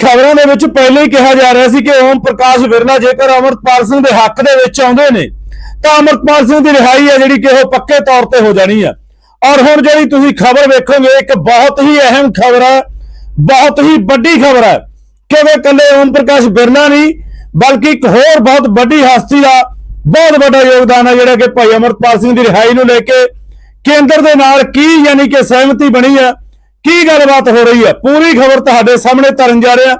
ਖਬਰਾਂ ਦੇ ਵਿੱਚ ਪਹਿਲਾਂ ਹੀ ਕਿਹਾ ਜਾ ਰਿਹਾ ਸੀ ਕਿ ਓਮ ਪ੍ਰਕਾਸ਼ ਬਿਰਲਾ ਜੇਕਰ ਅਮਰਪਾਲ ਸਿੰਘ ਦੇ ਹੱਕ ਦੇ ਵਿੱਚ ਆਉਂਦੇ ਨੇ, ਤਾਂ ਅਮਰਪਾਲ ਸਿੰਘ ਦੀ ਰਿਹਾਈ ਹੈ ਜਿਹੜੀ ਕਿ ਉਹ ਪੱਕੇ ਤੌਰ ਤੇ ਹੋ ਜਾਣੀ ਹੈ। ਔਰ ਹੁਣ ਜਿਹੜੀ ਤੁਸੀਂ ਖਬਰ ਵੇਖੋਗੇ, ਇੱਕ ਬਹੁਤ ਹੀ ਅਹਿਮ ਖਬਰ ਹੈ, ਬਹੁਤ ਹੀ ਵੱਡੀ ਖਬਰ ਹੈ। ਕਿਉਂਕਿ ਇਕੱਲੇ ਓਮ ਪ੍ਰਕਾਸ਼ ਬਿਰਲਾ ਨਹੀਂ, ਬਲਕਿ ਇੱਕ ਹੋਰ ਬਹੁਤ ਵੱਡੀ ਹਸਤੀ ਦਾ ਬਹੁਤ ਵੱਡਾ ਯੋਗਦਾਨ ਹੈ ਜਿਹੜਾ ਕਿ ਭਾਈ ਅਮਰਪਾਲ ਸਿੰਘ ਦੀ ਰਿਹਾਈ ਨੂੰ ਲੈ ਕੇ ਕੇਂਦਰ ਦੇ ਨਾਲ ਕੀ ਯਾਨੀ ਕਿ ਸਹਿਮਤੀ ਬਣੀ ਹੈ ਕੀ ਗੱਲਬਾਤ ਹੋ ਰਹੀ ਹੈ? ਪੂਰੀ ਖਬਰ ਤੁਹਾਡੇ ਸਾਹਮਣੇ ਧਰਨ ਜਾ ਰਿਹਾ।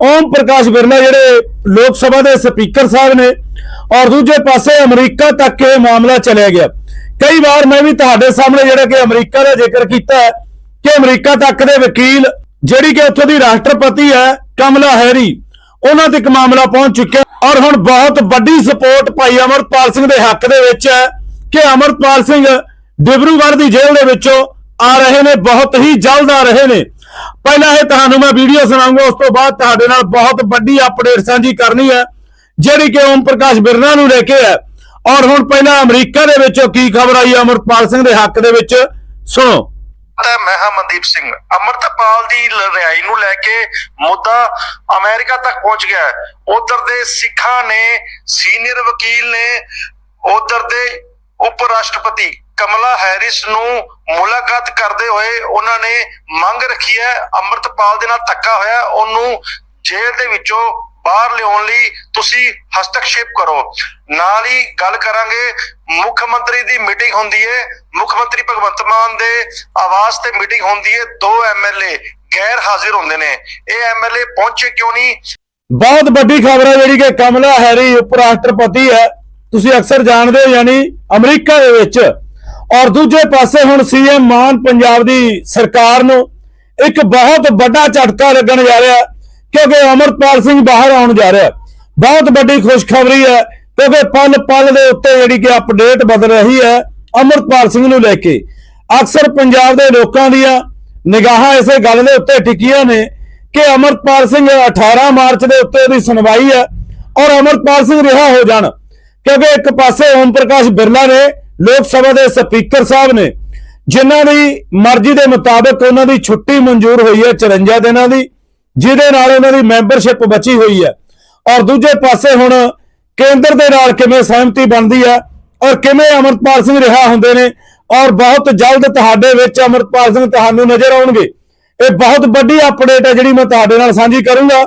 ਓਮ ਪ੍ਰਕਾਸ਼ ਬਿਰਲਾ ਜਿਹੜੇ ਲੋਕ ਸਭਾ ਦੇ ਸਪੀਕਰ ਸਾਹਿਬ ਨੇ ਔਰ ਦੂਜੇ ਪਾਸੇ ਅਮਰੀਕਾ ਤੱਕ ਇਹ ਮਾਮਲਾ ਚਲਿਆ ਗਿਆ। ਕਈ ਵਾਰ ਮੈਂ ਵੀ ਤੁਹਾਡੇ ਸਾਹਮਣੇ ਜਿਹੜਾ ਕਿ ਅਮਰੀਕਾ ਦਾ ਜ਼ਿਕਰ ਕੀਤਾ ਹੈ ਕਿ ਅਮਰੀਕਾ ਤੱਕ ਦੇ ਵਕੀਲ ਜਿਹੜੀ ਕਿ ਉੱਥੋਂ ਦੀ ਰਾਸ਼ਟਰਪਤੀ ਹੈ, ਕਮਲਾ ਹੈਰੀ, ਉਹਨਾਂ ਤੱਕ ਮਾਮਲਾ ਪਹੁੰਚ ਚੁੱਕਿਆ। ਔਰ ਹੁਣ ਬਹੁਤ ਵੱਡੀ ਸਪੋਰਟ ਭਾਈ ਅਮਰਪਾਲ ਸਿੰਘ ਦੇ ਹੱਕ ਦੇ ਵਿੱਚ ਹੈ ਕਿ ਅਮਰਪਾਲ ਸਿੰਘ ਡਿਬਰੂਗੜ੍ਹ ਦੀ ਜੇਲ੍ਹ ਦੇ ਵਿੱਚੋਂ ਆ ਰਹੇ ਨੇ, ਬਹੁਤ ਹੀ ਜਲਦ ਆ ਰਹੇ ਨੇ। ਪਹਿਲਾਂ ਇਹ ਤੁਹਾਨੂੰ ਮੈਂ ਵੀਡੀਓ ਸੁਣਾਉਂਗਾ, ਉਸ ਤੋਂ ਬਾਅਦ ਤੁਹਾਡੇ ਨਾਲ ਬਹੁਤ ਵੱਡੀ ਅਪਡੇਟ ਸਾਂਝੀ ਕਰਨੀ ਹੈ, ਜਿਹੜੀ ਕਿ ਓਮ ਪ੍ਰਕਾਸ਼ ਬਿਰਲਾ ਨੂੰ ਲੈ ਕੇ ਹੈ। ਔਰ ਹੁਣ ਪਹਿਲਾਂ ਅਮਰੀਕਾ ਦੇ ਵਿੱਚੋਂ ਕੀ ਖਬਰ ਆਈ, ਅਮਰਪਾਲ ਸਿੰਘ ਦੇ ਹੱਕ ਦੇ ਵਿੱਚ? ਸੁਣੋ। ਤਾਂ ਮੈਂ ਹਾਂ ਮਨਦੀਪ ਸਿੰਘ। ਅਮਰਤਪਾਲ ਦੀ ਲ- ਨੂੰ ਲੈ ਕੇ ਮੁੱਦਾ ਅਮਰੀਕਾ ਤੱਕ ਪਹੁੰਚ ਗਿਆ ਹੈ। ਉਧਰ ਦੇ ਸਿੱਖਾਂ ਨੇ, ਸੀਨੀਅਰ ਵਕੀਲ ਨੇ, ਉਧਰ ਦੇ ਉਪ ਰਾਸ਼ਟਰਪਤੀ ਕਮਲਾ ਹੈਰਿਸ ਨੂੰ ਮੁਲਾਕਾਤ ਕਰਦੇ ਹੋਏ ਉਹਨਾਂ ਨੇ ਮੰਗ ਰੱਖੀ ਹੈ, ਅਮਰਤਪਾਲ ਦੇ ਨਾਲ ਧੱਕਾ ਹੋਇਆ, ਉਹਨੂੰ ਜੇਲ੍ਹ ਦੇ ਵਿੱਚੋਂ ਬਾਹਰ ਲਿਆਉਣ ਲਈ ਤੁਸੀਂ ਹਸਤਕਸ਼ੇਪ ਕਰੋ। ਨਾਲ ਹੀ ਗੱਲ ਕਰਾਂਗੇ, ਮੁੱਖ ਮੰਤਰੀ ਦੀ ਮੀਟਿੰਗ ਹੁੰਦੀ ਹੈ, ਮੁੱਖ ਮੰਤਰੀ ਭਗਵੰਤ ਮਾਨ ਦੇ ਆਵਾਸ ਤੇ ਮੀਟਿੰਗ ਹੁੰਦੀ ਹੈ, ਦੋ ਐਮਐਲਏ ਗੈਰ ਹਾਜ਼ਰ ਹੁੰਦੇ ਨੇ। ਇਹ ਐਮਐਲਏ ਪਹੁੰਚੇ ਕਿਉਂ ਨਹੀਂ? ਬਹੁਤ ਵੱਡੀ ਖਬਰ ਹੈ ਜਿਹੜੀ ਕਿ ਕਮਲਾ ਹੈਰੀ, ਉਪ ਰਾਸ਼ਟਰਪਤੀ ਹੈ। ਤੁਸੀਂ ਅਕਸਰ ਜਾਣਦੇ ਹੋ ਯਾਨੀ ਅਮਰੀਕਾ ਦੇ ਵਿੱਚ ਔਰ ਦੂਜੇ ਪਾਸੇ ਹੁਣ ਸੀਐਮ ਮਾਨ ਪੰਜਾਬ ਦੀ ਸਰਕਾਰ ਨੂੰ ਇੱਕ ਬਹੁਤ ਵੱਡਾ ਝਟਕਾ ਲੱਗਣ ਜਾ ਰਿਹਾ ਕਿਉਂਕਿ ਅਮਰਪਾਲ ਸਿੰਘ ਬਾਹਰ ਆਉਣ ਜਾ ਰਿਹਾ। ਬਹੁਤ ਵੱਡੀ ਖੁਸ਼ਖਬਰੀ ਹੈ ਕਿਉਂਕਿ ਪਲ ਪਲ ਦੇ ਉੱਤੇ ਜਿਹੜੀ ਕਿ ਅਪਡੇਟ ਬਦਲ ਰਹੀ ਹੈ ਅਮਰਪਾਲ ਸਿੰਘ ਨੂੰ ਲੈ ਕੇ। ਅਕਸਰ ਪੰਜਾਬ ਦੇ ਲੋਕਾਂ ਦੀਆਂ ਨਿਗਾਹਾਂ ਇਸੇ ਗੱਲ ਦੇ ਉੱਤੇ ਟਿਕੀਆਂ ਨੇ ਕਿ ਅਮਰਪਾਲ ਸਿੰਘ 18 ਮਾਰਚ ਦੇ ਉੱਤੇ ਉਹਦੀ ਸੁਣਵਾਈ ਹੈ ਔਰ ਅਮਰਪਾਲ ਸਿੰਘ ਰਿਹਾ ਹੋ ਜਾਣ। ਕਿਉਂਕਿ ਇੱਕ ਪਾਸੇ ਓਮ ਪ੍ਰਕਾਸ਼ ਬਿਰਲਾ ਨੇ ਲੋਕ ਸਭਾ ਦੇ ਸਪੀਕਰ ਸਾਹਿਬ ਨੇ, ਜਿਨ੍ਹਾਂ ਦੀ ਮਰਜ਼ੀ ਦੇ ਮੁਤਾਬਕ ਉਹਨਾਂ ਦੀ ਛੁੱਟੀ ਮਨਜ਼ੂਰ ਹੋਈ ਹੈ 54 ਦਿਨਾਂ ਦੀ, ਜਿਹਦੇ ਨਾਲ ਉਹਨਾਂ ਦੀ ਮੈਂਬਰਸ਼ਿਪ ਬਚੀ ਹੋਈ ਹੈ। ਔਰ ਦੂਜੇ ਪਾਸੇ ਹੁਣ ਕੇਂਦਰ ਦੇ ਨਾਲ ਕਿਵੇਂ ਸਹਿਮਤੀ ਬਣਦੀ ਹੈ ਔਰ ਕਿਵੇਂ ਅਮਰਪਾਲ ਸਿੰਘ ਰਿਹਾ ਹੁੰਦੇ ਨੇ, ਔਰ ਬਹੁਤ ਜਲਦ ਤੁਹਾਡੇ ਵਿੱਚ ਅਮਰਪਾਲ ਸਿੰਘ ਤੁਹਾਨੂੰ ਨਜ਼ਰ ਆਉਣਗੇ। ਇਹ ਬਹੁਤ ਵੱਡੀ ਅਪਡੇਟ ਹੈ ਜਿਹੜੀ ਮੈਂ ਤੁਹਾਡੇ ਨਾਲ ਸਾਂਝੀ ਕਰੂੰਗਾ,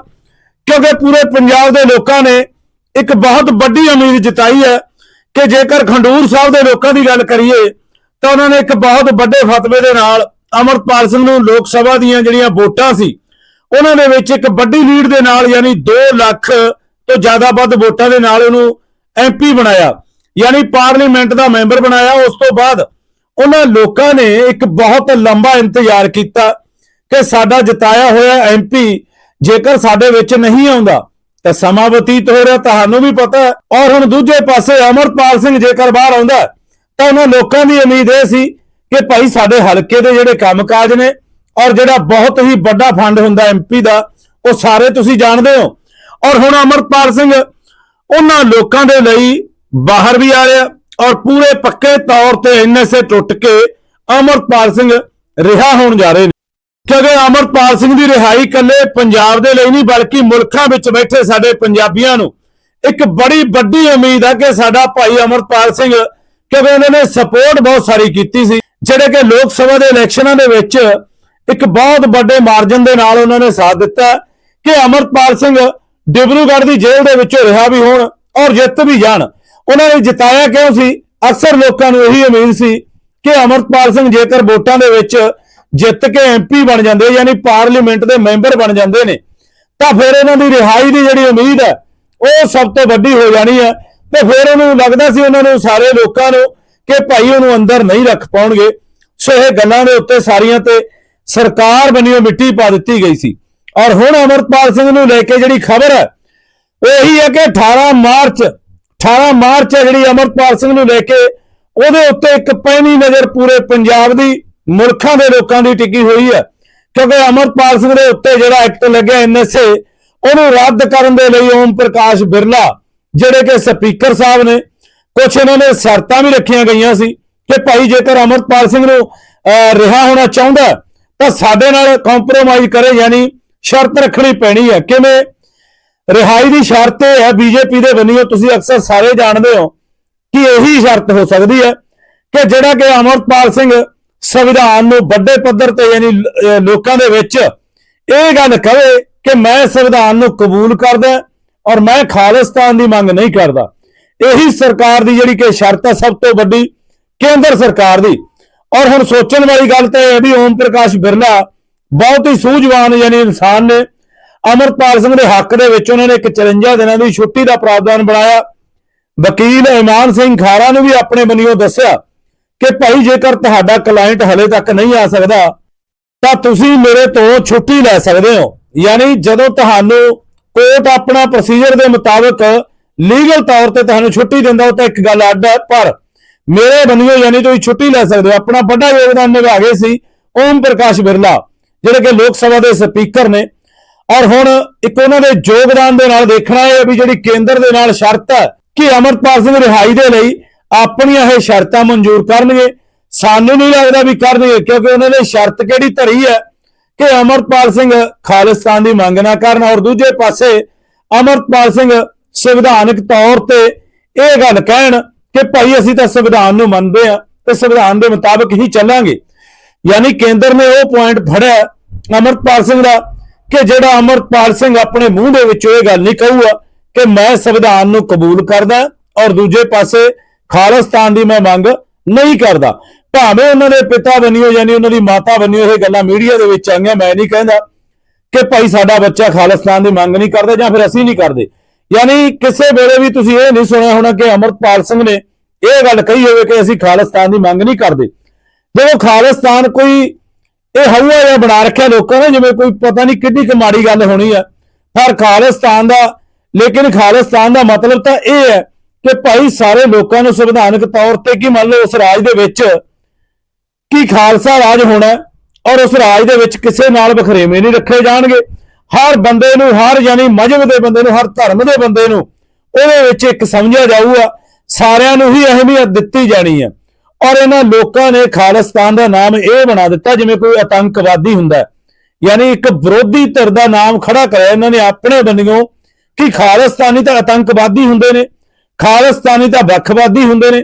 ਕਿਉਂਕਿ ਪੂਰੇ ਪੰਜਾਬ ਦੇ ਲੋਕਾਂ ਨੇ ਇੱਕ ਬਹੁਤ ਵੱਡੀ ਉਮੀਦ ਜਤਾਈ ਹੈ ਕਿ ਜੇਕਰ ਖੰਡੂਰ ਸਾਹਿਬ ਦੇ ਲੋਕਾਂ ਦੀ ਗੱਲ ਕਰੀਏ, ਤਾਂ ਉਹਨਾਂ ਨੇ ਇੱਕ ਬਹੁਤ ਵੱਡੇ ਫਤਵੇ ਦੇ ਨਾਲ ਅਮਰਪਾਲ ਸਿੰਘ ਨੂੰ ਲੋਕ ਸਭਾ ਦੀਆਂ ਜਿਹੜੀਆਂ ਵੋਟਾਂ ਸੀ, ਉਹਨਾਂ ਦੇ ਵਿੱਚ ਇੱਕ ਵੱਡੀ ਲੀਡ ਦੇ ਨਾਲ ਯਾਨੀ 2 ਲੱਖ ਤੋਂ ਜ਼ਿਆਦਾ ਵੱਧ ਵੋਟਾਂ ਦੇ ਨਾਲ ਉਹਨੂੰ ਐਮਪੀ ਬਣਾਇਆ, ਯਾਨੀ ਪਾਰਲੀਮੈਂਟ ਦਾ ਮੈਂਬਰ ਬਣਾਇਆ। ਉਸ ਤੋਂ ਬਾਅਦ ਉਹਨਾਂ ਲੋਕਾਂ ਨੇ ਇੱਕ ਬਹੁਤ ਲੰਬਾ ਇੰਤਜ਼ਾਰ ਕੀਤਾ ਕਿ ਸਾਡਾ ਜਿਤਾਇਆ ਹੋਇਆ ਐਮਪੀ ਜੇਕਰ ਸਾਡੇ ਵਿੱਚ ਨਹੀਂ ਆਉਂਦਾ ਤਾਂ ਸਮਾਂ ਬਤੀਤ ਹੋ ਰਿਹਾ, ਤੁਹਾਨੂੰ ਵੀ ਪਤਾ ਔਰ ਹੁਣ ਦੂਜੇ ਪਾਸੇ ਅਮਰਪਾਲ ਸਿੰਘ ਜੇਕਰ ਬਾਹਰ ਆਉਂਦਾ ਤਾਂ ਉਹਨਾਂ ਲੋਕਾਂ ਦੀ ਉਮੀਦ ਇਹ ਸੀ ਕਿ ਭਾਈ ਸਾਡੇ ਹਲਕੇ ਦੇ ਜਿਹੜੇ ਕੰਮਕਾਜ ਨੇ ਔਰ ਜਿਹੜਾ ਬਹੁਤ ਹੀ ਵੱਡਾ ਫੰਡ ਹੁੰਦਾ ਐਮਪੀ ਦਾ, ਉਹ ਸਾਰੇ ਤੁਸੀਂ ਜਾਣਦੇ ਹੋ। ਔਰ ਹੁਣ ਅਮਰਪਾਲ ਸਿੰਘ ਉਹਨਾਂ ਲੋਕਾਂ ਦੇ ਲਈ ਬਾਹਰ ਵੀ ਆ ਰਿਹਾ ਔਰ ਪੂਰੇ ਪੱਕੇ ਤੌਰ ਤੇ ਐਨਐਸਏ ਟੁੱਟ ਕੇ ਅਮਰਪਾਲ ਸਿੰਘ ਰਿਹਾ ਹੋਣ ਜਾ ਰਹੇ ਨੇ। ਕਿਉਂਕਿ ਅਮਰਪਾਲ ਸਿੰਘ ਦੀ ਰਿਹਾਈ ਇਕੱਲੇ ਪੰਜਾਬ ਦੇ ਲਈ ਨਹੀਂ, ਬਲਕਿ ਮੁਲਕਾਂ ਵਿੱਚ ਬੈਠੇ ਸਾਡੇ ਪੰਜਾਬੀਆਂ ਨੂੰ। ਇੱਕ ਬੜੀ ਵੱਡੀ ਉਮੀਦ ਹੈ ਕਿ ਸਾਡਾ ਭਾਈ ਅਮਰਪਾਲ ਸਿੰਘ, ਕਿਉਂਕਿ ਉਹਨਾਂ ਨੇ ਸਪੋਰਟ ਬਹੁਤ ਸਾਰੀ ਕੀਤੀ ਸੀ। ਜਿਹੜੇ ਕਿ ਲੋਕ ਸਭਾ ਦੇ ਇਲੈਕਸ਼ਨਾਂ ਦੇ ਵਿੱਚ ਇੱਕ ਬਹੁਤ ਵੱਡੇ ਮਾਰਜਨ ਦੇ ਨਾਲ ਉਹਨਾਂ ਨੇ ਸਾਥ ਦਿੱਤਾ ਕਿ ਅਮਰਪਾਲ ਸਿੰਘ ਡਿਬਰੂਗੜ੍ਹ ਦੀ ਜੇਲ੍ਹ ਦੇ ਵਿੱਚੋਂ ਰਿਹਾ ਵੀ ਹੋਣ ਔਰ ਜਿੱਤ ਵੀ ਜਾਣ। ਉਹਨਾਂ ਨੇ ਜਿਤਾਇਆ ਕਿਉਂ ਸੀ? ਅਕਸਰ ਲੋਕਾਂ ਨੂੰ ਇਹੀ ਉਮੀਦ ਸੀ ਕਿ ਅਮਰਪਾਲ ਸਿੰਘ ਜੇਕਰ ਵੋਟਾਂ ਦੇ ਵਿੱਚ ਜਿੱਤ ਕੇ ਐਮਪੀ ਬਣ ਜਾਂਦੇ, ਯਾਨੀ ਪਾਰਲੀਮੈਂਟ ਦੇ ਮੈਂਬਰ ਬਣ ਜਾਂਦੇ ਨੇ। ਤਾਂ ਫਿਰ ਇਹਨਾਂ ਦੀ ਰਿਹਾਈ ਦੀ ਜਿਹੜੀ ਉਮੀਦ ਹੈ, ਉਹ ਸਭ ਤੋਂ ਵੱਡੀ ਹੋ ਜਾਣੀ ਹੈ। ਤੇ ਫਿਰ ਉਹਨੂੰ ਲੱਗਦਾ ਸੀ ਉਹਨਾਂ ਨੂੰ ਸਾਰੇ ਲੋਕਾਂ ਨੂੰ ਕਿ ਭਾਈ ਉਹਨੂੰ ਅੰਦਰ ਨਹੀਂ ਰੱਖ ਪਾਉਣਗੇ। ਸੋ ਇਹ ਗੱਲਾਂ ਦੇ ਉੱਤੇ ਸਾਰੀਆਂ ਤੇ ਸਰਕਾਰ ਬਣੀਓ ਮਿੱਟੀ ਪਾ ਦਿੱਤੀ ਗਈ ਸੀ। ਔਰ ਹੁਣ ਅਮਰਪਾਲ ਸਿੰਘ ਨੂੰ ਲੈ ਕੇ ਜਿਹੜੀ ਖਬਰ ਹੈ, ਉਹ ਇਹੀ ਹੈ ਕਿ 18 ਮਾਰਚ 18 ਮਾਰਚ ਹੈ ਜਿਹੜੀ ਅਮਰਪਾਲ ਸਿੰਘ ਨੂੰ ਲੈ ਕੇ ਉਹਦੇ ਉੱਤੇ ਇੱਕ ਪਹਿਨੀ ਨਜ਼ਰ ਪੂਰੇ ਪੰਜਾਬ ਦੀ ਮੁਲਕਾਂ ਦੇ ਲੋਕਾਂ ਦੀ ਟਿਕੀ ਹੋਈ ਹੈ। ਕਿਉਂਕਿ ਅਮਰਪਾਲ ਸਿੰਘ ਦੇ ਉੱਤੇ ਜਿਹੜਾ ਐਕਟ ਲੱਗਿਆ ਐਨਐਸਏ ਉਹਨੂੰ ਰੱਦ ਕਰਨ ਦੇ ਲਈ ਓਮ ਪ੍ਰਕਾਸ਼ ਬਿਰਲਾ, ਜਿਹੜੇ ਕਿ ਸਪੀਕਰ ਸਾਹਿਬ ਨੇ ਕੁਝ ਇਹਨਾਂ ਨੇ ਸ਼ਰਤਾਂ ਵੀ ਰੱਖੀਆਂ ਗਈਆਂ ਸੀ ਕਿ ਭਾਈ ਜੇਕਰ ਅਮਰਪਾਲ ਸਿੰਘ ਨੂੰ ਰਿਹਾ ਹੋਣਾ ਚਾਹੁੰਦਾ ਤਾਂ ਸਾਡੇ ਨਾਲ ਕੰਪਰੋਮਾਈਜ਼ ਕਰੇ, ਯਾਨੀ ਸ਼ਰਤ ਰੱਖਣੀ ਪੈਣੀ ਹੈ। ਕਿਵੇਂ? ਰਿਹਾਈ ਦੀ ਸ਼ਰਤ ਇਹ ਹੈ, ਬੀਜੇਪੀ ਦੇ ਬੰਨਿਓ, ਤੁਸੀਂ ਅਕਸਰ ਸਾਰੇ ਜਾਣਦੇ ਹੋ ਕਿ ਇਹੀ ਸ਼ਰਤ ਹੋ ਸਕਦੀ ਹੈ ਕਿ ਜਿਹੜਾ ਕਿ ਅਮਰਪਾਲ ਸਿੰਘ ਸੰਵਿਧਾਨ ਨੂੰ ਵੱਡੇ ਪੱਧਰ ਤੇ ਯਾਨੀ ਲੋਕਾਂ ਦੇ ਵਿੱਚ ਇਹ ਗੱਲ ਕਹੇ ਕਿ ਮੈਂ ਸੰਵਿਧਾਨ ਨੂੰ ਕਬੂਲ ਕਰਦਾ ਔਰ ਮੈਂ ਖਾਲਿਸਤਾਨ ਦੀ ਮੰਗ ਨਹੀਂ ਕਰਦਾ। ਇਹੀ ਸਰਕਾਰ ਦੀ ਜਿਹੜੀ ਕਿ ਸ਼ਰਤ ਹੈ ਸਭ ਤੋਂ ਵੱਡੀ, ਕੇਂਦਰ ਸਰਕਾਰ ਦੀ। ਔਰ ਹੁਣ ਸੋਚਣ ਵਾਲੀ ਗੱਲ ਤਾਂ ਇਹ ਹੈ ਵੀ ਓਮ ਪ੍ਰਕਾਸ਼ ਬਿਰਲਾ ਬਹੁਤ ਹੀ ਸੂਝਵਾਨ ਯਾਨੀ ਇਨਸਾਨ ਨੇ। ਅਮਰਪਾਲ ਸਿੰਘ ਦੇ ਹੱਕ ਦੇ ਵਿੱਚ ਉਹਨਾਂ ਨੇ ਇੱਕ 54 ਦਿਨਾਂ ਦੀ ਛੁੱਟੀ ਦਾ ਪ੍ਰਾਵਧਾਨ ਬਣਾਇਆ। ਵਕੀਲ ਇਮਾਨ ਸਿੰਘ ਖਾਰਾ ਨੂੰ ਵੀ ਆਪਣੇ ਬੰਨਿਓ ਦੱਸਿਆ। ਕਿ ਭਾਈ ਜੇਕਰ ਤੁਹਾਡਾ ਕਲਾਇੰਟ ਹਲੇ ਤੱਕ ਨਹੀਂ ਆ ਸਕਦਾ, ਤਾਂ ਤੁਸੀਂ ਮੇਰੇ ਤੋਂ ਛੁੱਟੀ ਲੈ ਸਕਦੇ ਹੋ। ਯਾਨੀ ਜਦੋਂ ਤੁਹਾਨੂੰ ਕੋਰਟ ਆਪਣਾ ਪ੍ਰੋਸੀਜਰ ਦੇ ਮੁਤਾਬਕ ਲੀਗਲ ਤੌਰ ਤੇ ਤੁਹਾਨੂੰ ਛੁੱਟੀ ਦਿੰਦਾ, ਉਹ ਤਾਂ ਇੱਕ ਗੱਲ ਅੱਡ ਹੈ, ਪਰ ਮੇਰੇ ਬੰਦਿਓ ਯਾਨੀ ਤੁਸੀਂ ਛੁੱਟੀ ਲੈ ਸਕਦੇ ਹੋ। ਆਪਣਾ ਵੱਡਾ ਯੋਗਦਾਨ ਨਿਭਾ ਗਏ ਸੀ ਓਮ ਪ੍ਰਕਾਸ਼ ਬਿਰਲਾ, ਜਿਹੜੇ ਕਿ ਲੋਕ ਸਭਾ ਦੇ ਸਪੀਕਰ ਨੇ। ਔਰ ਹੁਣ ਇੱਕ ਉਹਨਾਂ ਦੇ ਯੋਗਦਾਨ ਦੇ ਨਾਲ ਦੇਖਣਾ ਹੈ ਵੀ ਜਿਹੜੀ ਕੇਂਦਰ ਦੇ ਨਾਲ ਸ਼ਰਤ ਹੈ ਕਿ ਅਮਰਪਾਲ ਸਿੰਘ ਰਿਹਾਈ ਦੇ ਲਈ ਆਪਣੀਆਂ ਇਹ ਸ਼ਰਤਾਂ ਮਨਜ਼ੂਰ ਕਰਨਗੇ। ਸਾਨੂੰ ਨਹੀਂ ਲੱਗਦਾ ਵੀ ਕਰਨਗੇ, ਕਿਉਂਕਿ ਉਹਨਾਂ ਨੇ ਸ਼ਰਤ ਕਿਹੜੀ ਧਰੀ ਹੈ ਕਿ ਅਮਰਪਾਲ ਸਿੰਘ ਖਾਲਿਸਤਾਨ ਦੀ ਮੰਗ ਨਾ ਕਰਨ। ਔਰ ਦੂਜੇ ਪਾਸੇ ਅਮਰਪਾਲ ਸਿੰਘ ਸੰਵਿਧਾਨਕ ਤੌਰ ਤੇ ਇਹ ਗੱਲ ਕਹਿਣ ਕਿ ਭਾਈ ਅਸੀਂ ਤਾਂ ਸੰਵਿਧਾਨ ਨੂੰ ਮੰਨਦੇ ਆ ਤੇ ਸੰਵਿਧਾਨ ਦੇ ਮੁਤਾਬਕ ਹੀ ਚੱਲਾਂਗੇ। ਯਾਨੀ ਕੇਂਦਰ ਨੇ ਉਹ ਪੁਆਇੰਟ ਫੜਿਆ ਅਮਰਪਾਲ ਸਿੰਘ ਦਾ ਕਿ ਜਿਹੜਾ ਅਮਰਪਾਲ ਸਿੰਘ ਆਪਣੇ ਮੂੰਹ ਦੇ ਵਿੱਚੋਂ ਇਹ ਗੱਲ ਨਹੀਂ ਕਹੂਗਾ ਕਿ ਮੈਂ ਸੰਵਿਧਾਨ ਨੂੰ ਕਬੂਲ ਕਰਦਾ। ਔਰ ਦੂਜੇ ਪਾਸੇ ਖਾਲਿਸਤਾਨ ਦੀ ਮੈਂ ਮੰਗ ਨਹੀਂ ਕਰਦਾ। ਭਾਵੇਂ ਉਹਨਾਂ ਦੇ ਪਿਤਾ ਬਣਿਓ ਯਾਨੀ ਉਹਨਾਂ ਦੀ ਮਾਤਾ ਬਣਿਓ ਇਹ ਗੱਲਾਂ ਮੀਡੀਆ ਦੇ ਵਿੱਚ ਆਈਆਂ, ਮੈਂ ਨਹੀਂ ਕਹਿੰਦਾ ਕਿ ਭਾਈ ਸਾਡਾ ਬੱਚਾ ਖਾਲਿਸਤਾਨ ਦੀ ਮੰਗ ਨਹੀਂ ਕਰਦਾ ਜਾਂ ਫਿਰ ਅਸੀਂ ਨਹੀਂ ਕਰਦੇ। ਯਾਨੀ ਕਿਸੇ ਵੇਲੇ ਵੀ ਤੁਸੀਂ ਇਹ ਨਹੀਂ ਸੁਣਿਆ ਹੋਣਾ ਕਿ ਅਮਰਪਾਲ ਸਿੰਘ ਨੇ ਇਹ ਗੱਲ ਕਹੀ ਹੋਵੇ ਕਿ ਅਸੀਂ ਖਾਲਿਸਤਾਨ ਦੀ ਮੰਗ ਨਹੀਂ ਕਰਦੇ। ਜਦੋਂ ਖਾਲਿਸਤਾਨ ਕੋਈ ਇਹ ਹਊਆ ਜਿਹਾ ਬਣਾ ਰੱਖਿਆ ਲੋਕਾਂ ਨੇ, ਜਿਵੇਂ ਕੋਈ ਪਤਾ ਨਹੀਂ ਕਿੱਡੀ ਕੁ ਮਾੜੀ ਗੱਲ ਹੋਣੀ ਆ। ਪਰ ਖਾਲਿਸਤਾਨ ਦਾ, ਲੇਕਿਨ ਖਾਲਿਸਤਾਨ ਦਾ ਮਤਲਬ ਤਾਂ ਇਹ ਹੈ ਕਿ ਭਾਈ ਸਾਰੇ ਲੋਕਾਂ ਨੂੰ ਸੰਵਿਧਾਨਕ ਤੌਰ ਤੇ ਕੀ ਮੰਨ ਲਓ ਉਸ ਰਾਜ ਦੇ ਵਿੱਚ ਕੀ ਖਾਲਸਾ ਰਾਜ ਹੋਣਾ ਔਰ ਉਸ ਰਾਜ ਦੇ ਵਿੱਚ ਕਿਸੇ ਨਾਲ ਬਖਰੇਵੇਂ ਨਹੀਂ ਰੱਖੇ ਜਾਣਗੇ। ਹਰ ਬੰਦੇ ਨੂੰ, ਹਰ ਯਾਨੀ ਮਜਹਬ ਦੇ ਬੰਦੇ ਨੂੰ, ਹਰ ਧਰਮ ਦੇ ਬੰਦੇ ਨੂੰ ਉਹਦੇ ਵਿੱਚ ਇੱਕ ਸਮਝਿਆ ਜਾਊਗਾ, ਸਾਰਿਆਂ ਨੂੰ ਹੀ ਅਹਿਮੀਅਤ ਦਿੱਤੀ ਜਾਣੀ ਹੈ। ਔਰ ਇਹਨਾਂ ਲੋਕਾਂ ਨੇ ਖਾਲਿਸਤਾਨ ਦਾ ਨਾਮ ਇਹ ਬਣਾ ਦਿੱਤਾ ਜਿਵੇਂ ਕੋਈ ਆਤੰਕਵਾਦੀ ਹੁੰਦਾ ਯਾਨੀ ਇੱਕ ਵਿਰੋਧੀ ਧਿਰ ਦਾ ਨਾਮ ਖੜਾ ਕਰਿਆ ਇਹਨਾਂ ਨੇ ਆਪਣੇ ਬੰਦਿਓ ਕਿ ਖਾਲਿਸਤਾਨੀ ਤਾਂ ਆਤੰਕਵਾਦੀ ਹੁੰਦੇ ਨੇ। ਖਾਲਿਸਤਾਨੀ ਤਾਂ ਵੱਖਵਾਦੀ ਹੁੰਦੇ ਨੇ।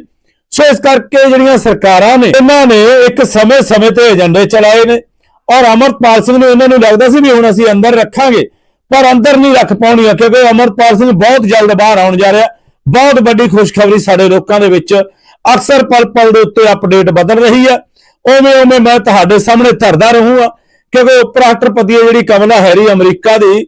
ਸੋ ਇਸ ਕਰਕੇ ਜਿਹੜੀਆਂ ਸਰਕਾਰਾਂ ਨੇ, ਇਹਨਾਂ ਨੇ ਇੱਕ ਸਮੇਂ-ਸਮੇਂ ਤੇ ਏਜੰਡੇ ਚਲਾਏ ਨੇ। ਔਰ ਅਮਰਪਾਲ ਸਿੰਘ ਨੂੰ ਇਹਨਾਂ ਨੂੰ ਲੱਗਦਾ ਸੀ ਵੀ ਹੁਣ ਅਸੀਂ ਅੰਦਰ ਰੱਖਾਂਗੇ, ਪਰ ਅੰਦਰ ਨਹੀਂ ਰੱਖ ਪਾਉਣੀਆਂ, ਕਿਉਂਕਿ ਅਮਰਪਾਲ ਸਿੰਘ ਬਹੁਤ ਜਲਦ ਬਾਹਰ ਆਉਣ ਜਾ ਰਿਹਾ। ਬਹੁਤ ਵੱਡੀ ਖੁਸ਼ਖਬਰੀ ਸਾਡੇ ਲੋਕਾਂ ਦੇ ਵਿੱਚ। ਅਕਸਰ ਪਲ-ਪਲ ਦੇ ਉੱਤੇ ਅਪਡੇਟ ਬਦਲ ਰਹੀ ਹੈ ਉਵੇਂ ਉਵੇਂ ਮੈਂ ਤੁਹਾਡੇ ਸਾਹਮਣੇ ਧਰਦਾ ਰਹੂੰਗਾ, ਕਿਉਂਕਿ ਉਪ ਰਾਸ਼ਟਰਪਤੀ ਹੈ ਜਿਹੜੀ ਕਮਲਾ ਹੈਰੀ ਅਮਰੀਕਾ ਦੀ,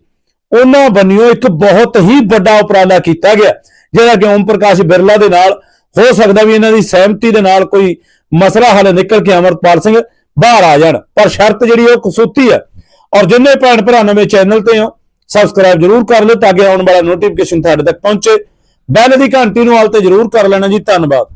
ਉਹਨਾਂ ਬੰਨਿਓ ਇੱਕ ਬਹੁਤ ਹੀ ਵੱਡਾ ਉਪਰਾਲਾ ਕੀਤਾ ਗਿਆ। ਜਿਹੜਾ ਕਿ ਓਮ ਪ੍ਰਕਾਸ਼ ਬਿਰਲਾ ਦੇ ਨਾਲ ਹੋ ਸਕਦਾ ਵੀ ਇਹਨਾਂ ਦੀ ਸਹਿਮਤੀ ਦੇ ਨਾਲ ਕੋਈ ਮਸਲਾ ਹੱਲ ਨਿਕਲ ਕੇ ਅਮਰਪਾਲ ਸਿੰਘ ਬਾਹਰ ਆ ਜਾਣ। ਪਰ ਸ਼ਰਤ ਜਿਹੜੀ ਉਹ ਕਸੂਤੀ ਹੈ ਔਰ ਜਿੰਨੇ ਭੈਣ ਭਰਾ ਨਵੇਂ ਚੈਨਲ ਤੇ ਹੋ ਸਬਸਕ੍ਰਾਈਬ ਜਰੂਰ ਕਰ ਲਓ ਤਾਂ ਕਿ ਆਉਣ ਵਾਲਾ ਨੋਟੀਫਿਕੇਸ਼ਨ ਤੁਹਾਡੇ ਤੱਕ ਪਹੁੰਚੇ। ਬੈਲ ਦੀ ਘੰਟੀ ਨੂੰ ਹਾਲ ਤੇ ਜਰੂਰ ਕਰ ਲੈਣਾ ਜੀ। ਧੰਨਵਾਦ।